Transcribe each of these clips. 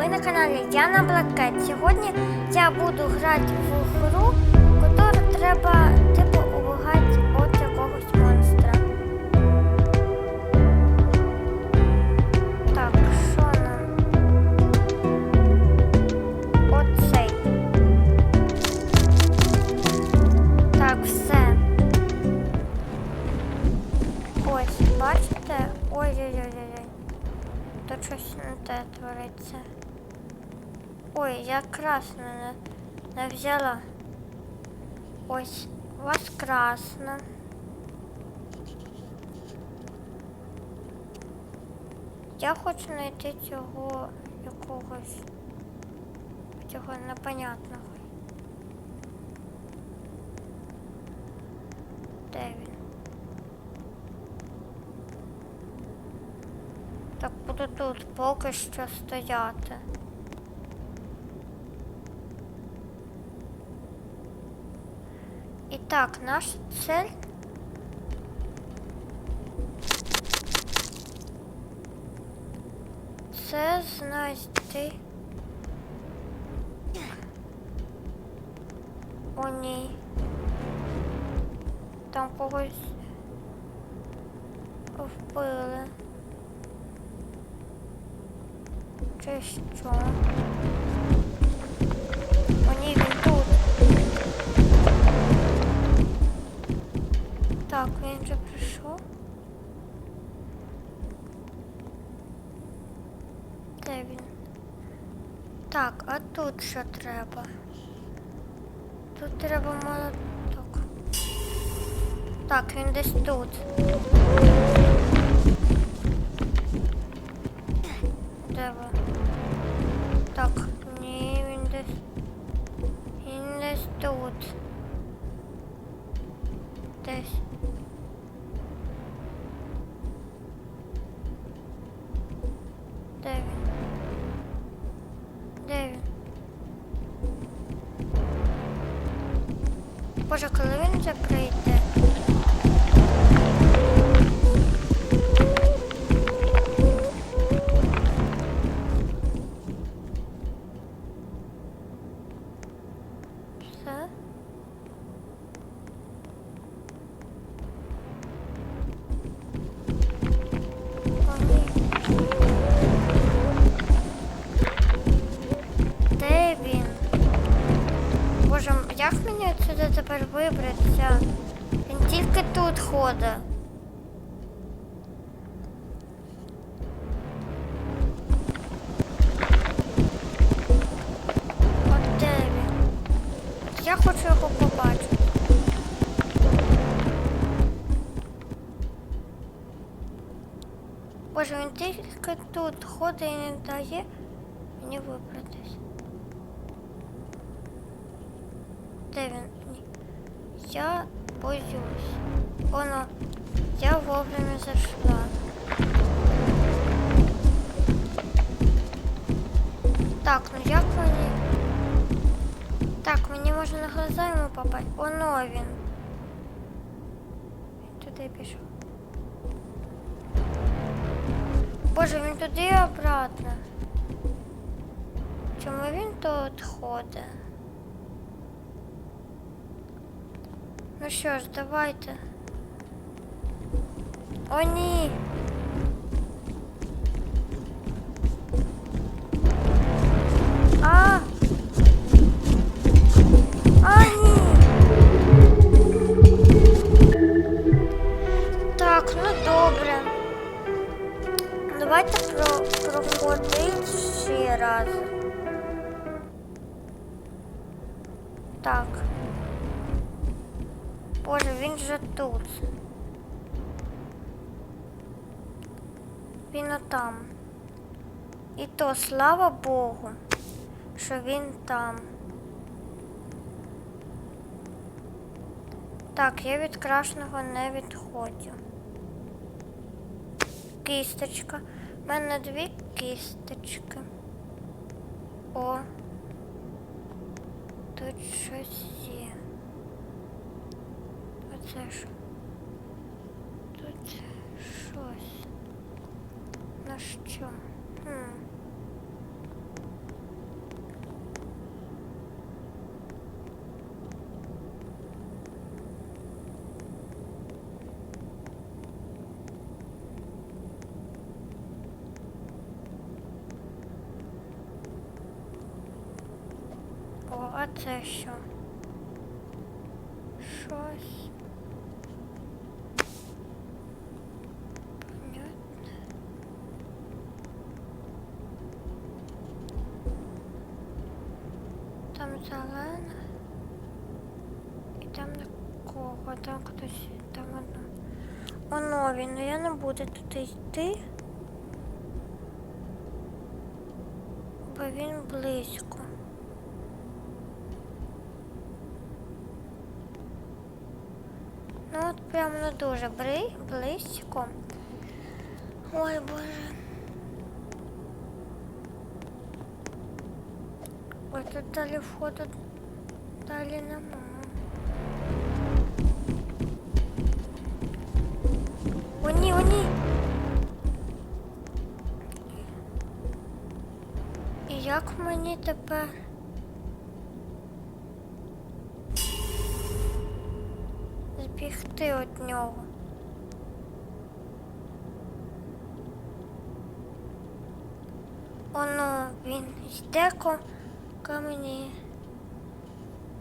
ви на каналі Яна Блакет. Сьогодні я буду грати в гру, яку треба типу убивати от якогось монстра. Так, що нам? Оцей. Так, все. Ось, бачите? Ой-ой-ой-ой. Тут щось не те твориться. Ой, я красну не, не взяла. Ось, у вас красно. Я хочу знайти цього якогось цього непонятного. Де він? Так буду тут поки що стояти. Так, наша цель. Це знайти. О, ні. Там когось вбили. Чи що? Що треба? Тут треба молоток. Так, він десь тут. Боже, коли він вже отсюди тепер вибратися? Він тільки тут ходить. Я хочу його побачити. Боже, він тільки тут ходить і не дає мені вибратись. Де він? Ні. Я боюсь. Оно, я вовремя зайшла. Так, ну як мені? Так, мені можна на глаза йому попасть. Оно він. Туди пішов. Боже, він туди і обратно. Чому він тут ходить? Ну що ж, давайте. О, ні. А! А, ні. Так, ну добре. Давайте про проходить ще раз. Так. Він же тут. Він отам. І то слава Богу, що він там. Так, я від крашеного не відходжу. Кісточка. У мене дві кісточки. О. Тут щось є це ж тут щось. На що? Хм. О, а це що? Зелена. І там такого, там хтось, там одно. Оно він, ну я не буду туди йти. Бо він близько. Ну от прям ну дуже близько. Ой боже. Ой, тут далі входу далі нема. О, ні, о. І як мені тепер? Збігти від нього. Оно, він йде ко, ко мені.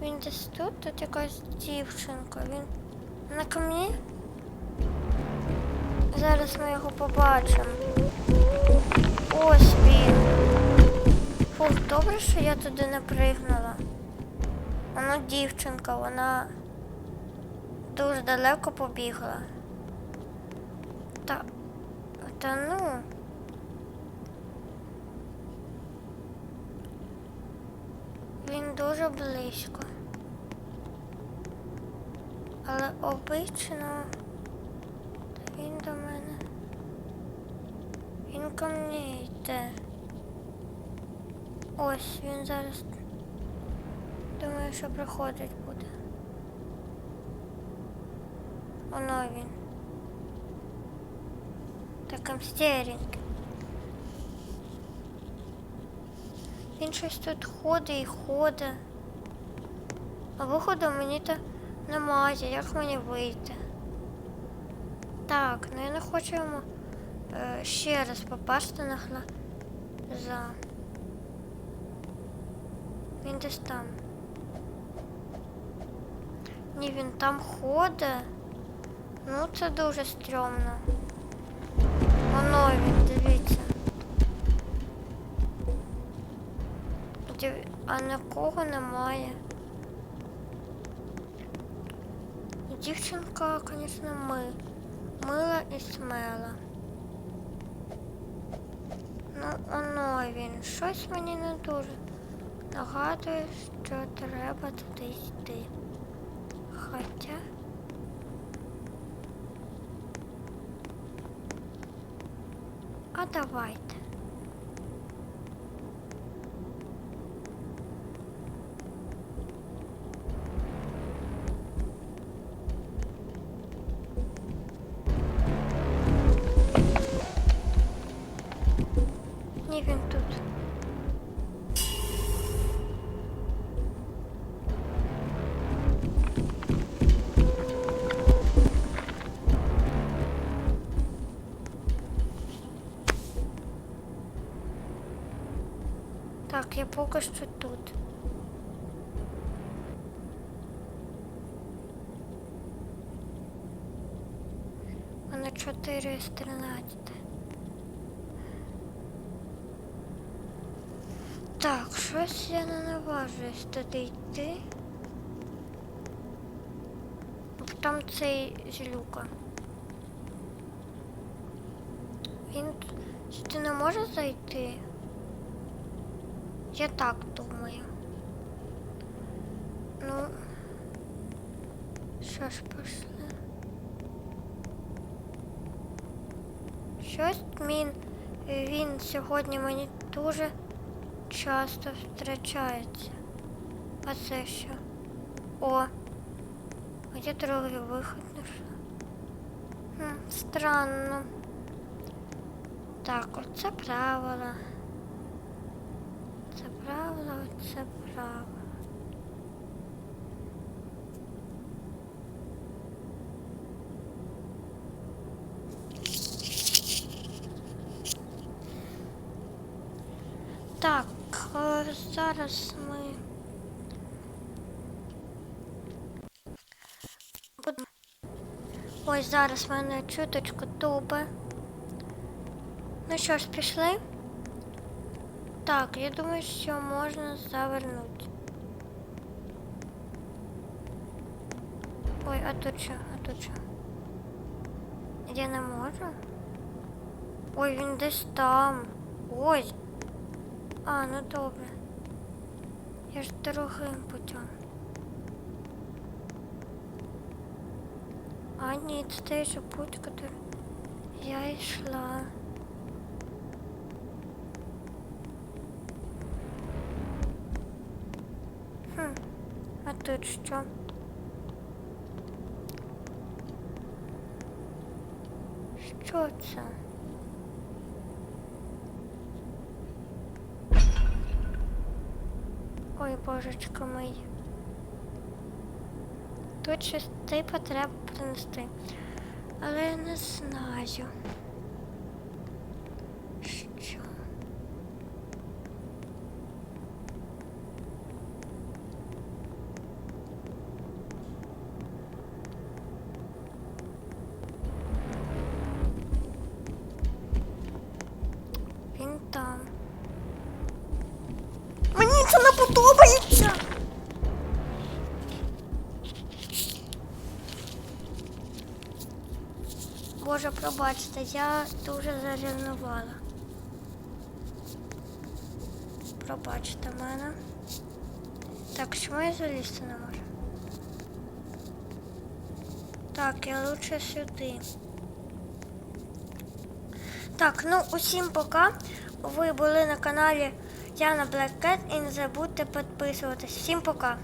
Він десь тут, тут якась дівчинка. Він на ко мені? Зараз ми його побачимо. Ось він. Фух, добре, що я туди не пригнула. Вона дівчинка, вона дуже далеко побігла. Та, та ну. Він дуже близько. Але обично він до мене. Він ко мені йде. Ось він зараз. Думаю, що приходить буде. Воно він. Таким стереньким. Він щось тут ходить і ходить. А виходу мені то немає, як мені вийти. Так, ну я не хочу йому е, ще раз попасти на глаза. Він десь там. Ні, він там ходить. Ну, це дуже стрьомно. Воно він, дивіться. Див- А нікого немає. І Дівчинка, звісно, ми. Мила і смела. Ну, оно він. Щось мені не дуже нагадує, що треба туди йти. Хоча. А давайте. Я поки що тут. Мене 4 з 13. Так, щось я не наважуюсь туди йти. Там цей злюка. Він сюди не може зайти. Я так думаю. Ну, що ж пішли. Щось він, він сьогодні мені дуже часто втрачається. А це що? О! А я другий виход знайшла. Хм, Странно. Так, оце правило. Це правда, це правда. Так, е, зараз ми будемо. Ось зараз в мене чуточку тупе. Ну що ж, пішли? Так, я думаю, що можна завернути. Ой, а тут що? А тут що? Я не можу? Ой, він десь там. Ось. А, ну добре. Я ж другим путем. А, ні, це той же путь, который я йшла. Хм, а тут що? Що це? Ой, божечко мій. Тут щось типу треба принести. Але я не знаю. Пробачте, я дуже зарівнувала. Пробачте мене. Так, чому я залізти не можу? Так, я лучше сюди. Так, ну усім пока. Ви були на каналі Яна Black Cat і не забудьте підписуватись. Всім пока.